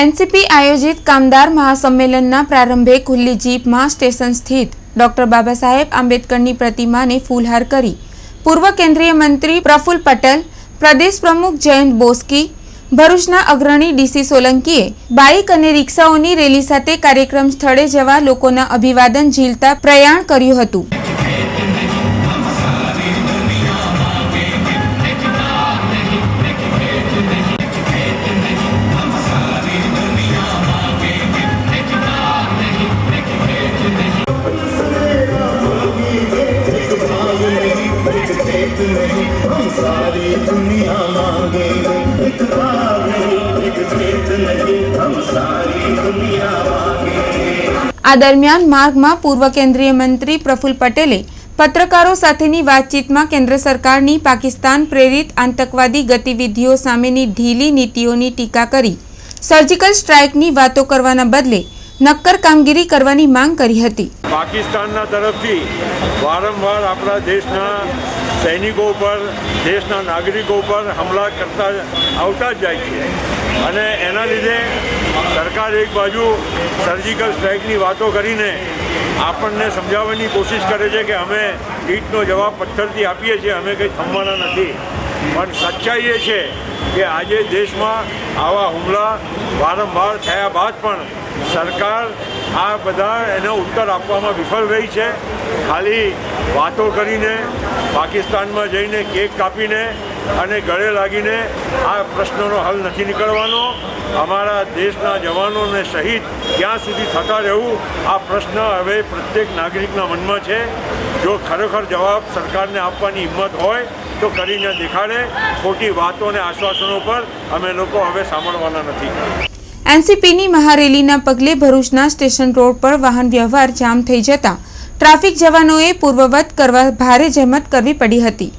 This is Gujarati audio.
એનસીપી આયોજિત કામદાર મહાસંમેલનના પ્રારંભે ખુલ્લી જીપમાં સ્ટેશન સ્થિત ડોક્ટર બાબા સાહેબ આંબેડકરની પ્રતિમાને ફૂલહાર કરી પૂર્વ કેન્દ્રીય મંત્રી પ્રફુલ્લ પટેલ, પ્રદેશ પ્રમુખ જયંત બોસ્કી, ભરૂચના અગ્રણી ડીસી સોલંકીએ બાઇક અને રિક્ષાઓની રેલી સાથે કાર્યક્રમ સ્થળે જવા લોકોના અભિવાદન ઝીલતા પ્રયાણ કર્યું હતું. આ દરમિયાન માર્ગમાં પૂર્વ કેન્દ્રીય મંત્રી પ્રફુલ્લ પટેલે પત્રકારો સાથેની વાતચીતમાં કેન્દ્ર સરકારની પાકિસ્તાન પ્રેરિત આતંકવાદી ગતિવિધિઓ સામેની ઢીલી નીતિઓની ટીકા કરી સર્જિકલ સ્ટ્રાઇકની વાતો કરવાના બદલે નક્કર કામગીરી કરવાની માંગ કરી હતી. પાકિસ્તાનના તરફથી વારંવાર આપણા દેશના સૈનિકો ઉપર, દેશના નાગરિકો ઉપર હુમલા કરતા આવતા જ જાય છે. અને એના લીધે સરકાર એક બાજુ સર્જિકલ સ્ટ્રાઇકની વાતો કરીને આપણને સમજાવવાની કોશિશ કરે છે કે અમે ઈટનો જવાબ પથ્થરથી આપીએ છીએ, અમે કંઈ થમવાના નથી. પણ સચ્ચાઈ એ છે કે આજે દેશમાં આવા હુમલા વારંવાર થયા બાદ પણ સરકાર આ બધા એનો ઉત્તર આપવામાં વિફળ રહી છે. ખાલી વાતો કરીને, પાકિસ્તાનમાં જઈને કેક કાપીને અને ગળે લાગીને આ પ્રશ્નોનો હલ નથી નીકળવાનો. અમારા દેશના જવાનોને શહીદ ક્યાં સુધી થતા રહેવું, આ પ્રશ્ન હવે પ્રત્યેક નાગરિકના મનમાં છે. જો ખરેખર જવાબ સરકારને આપવાની હિંમત હોય તો કરીને દેખાડે, ખોટી વાતો અને આશ્વાસનો પર અમે લોકો હવે સાંભળવાના નથી. એનસીપીની મહારેલીના પગલે ભરૂચના સ્ટેશન રોડ પર વાહન વ્યવહાર જામ થઈ જતા ટ્રાફિક જવાનોએ પૂર્વવત કરવા ભારે જહેમત કરવી પડી હતી.